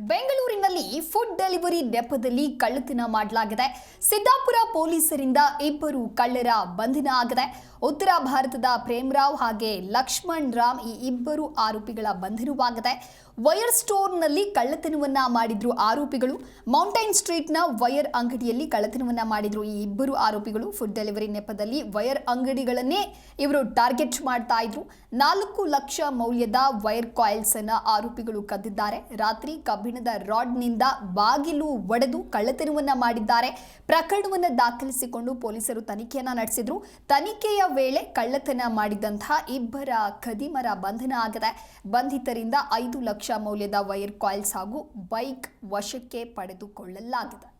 ಬೆಂಗಳೂರಿನಲ್ಲಿ food delivery ನೆಪದಲ್ಲಿ ಕಳ್ಳತನ ಮಾಡಲಾಗಿದೆ. ಸಿದ್ದಾಪುರ ಪೊಲೀಸರಿಂದ ಇಬ್ಬರು ಕಳ್ಳರ ಬಂಧನ ಆಗಿದೆ. ಉತ್ತರ ಭಾರತದ ಪ್ರೇಮರಾವ್ ಹಾಗೆ ಲಕ್ಷ್ಮಣ್ ರಾಮ್ ಈ ಇಬ್ಬರು ಆರೋಪಿಗಳ ಬಂಧನವಾಗಿದೆ. ವೈರ್ ಸ್ಟೋರ್ನಲ್ಲಿ ಕಳ್ಳತನವನ್ನ ಮಾಡಿದ್ರು ಆರೋಪಿಗಳು. ಮೌಂಟೈನ್ ಸ್ಟ್ರೀಟ್ನ ವೈರ್ ಅಂಗಡಿಯಲ್ಲಿ ಕಳ್ಳತನವನ್ನ ಮಾಡಿದ್ರು ಈ ಇಬ್ಬರು ಆರೋಪಿಗಳು. ಫುಡ್ ಡೆಲಿವರಿ ನೆಪದಲ್ಲಿ ವೈರ್ ಅಂಗಡಿಗಳನ್ನೇ ಇವರು ಟಾರ್ಗೆಟ್ ಮಾಡ್ತಾ ಇದ್ರು. ನಾಲ್ಕು ಲಕ್ಷ ಮೌಲ್ಯದ ವೈರ್ ಕಾಯಿಲ್ಸ್ ಅನ್ನ ಆರೋಪಿಗಳು ಕದ್ದಿದ್ದಾರೆ. ರಾತ್ರಿ ಕಬ್ಬಿಣದ ರಾಡ್ನಿಂದ ಬಾಗಿಲು ಒಡೆದು ಕಳ್ಳತನವನ್ನ ಮಾಡಿದ್ದಾರೆ. ಪ್ರಕರಣವನ್ನು ದಾಖಲಿಸಿಕೊಂಡು ಪೊಲೀಸರು ತನಿಖೆಯನ್ನ ನಡೆಸಿದ್ರು. ತನಿಖೆಯ ವೇಳೆ ಕಳ್ಳತನ ಮಾಡಿದಂತಹ ಇಬ್ಬರ ಖದೀಮರ ಬಂಧನ ಆಗಿದೆ. ಬಂಧಿತರಿಂದ ಐದು ಲಕ್ಷ ಮೌಲ್ಯದ ವೈರ್ ಕಾಯಿಲ್ಸ್ ಹಾಗೂ ಬೈಕ್ ವಶಕ್ಕೆ ಪಡೆದುಕೊಳ್ಳಲಾಗಿದೆ.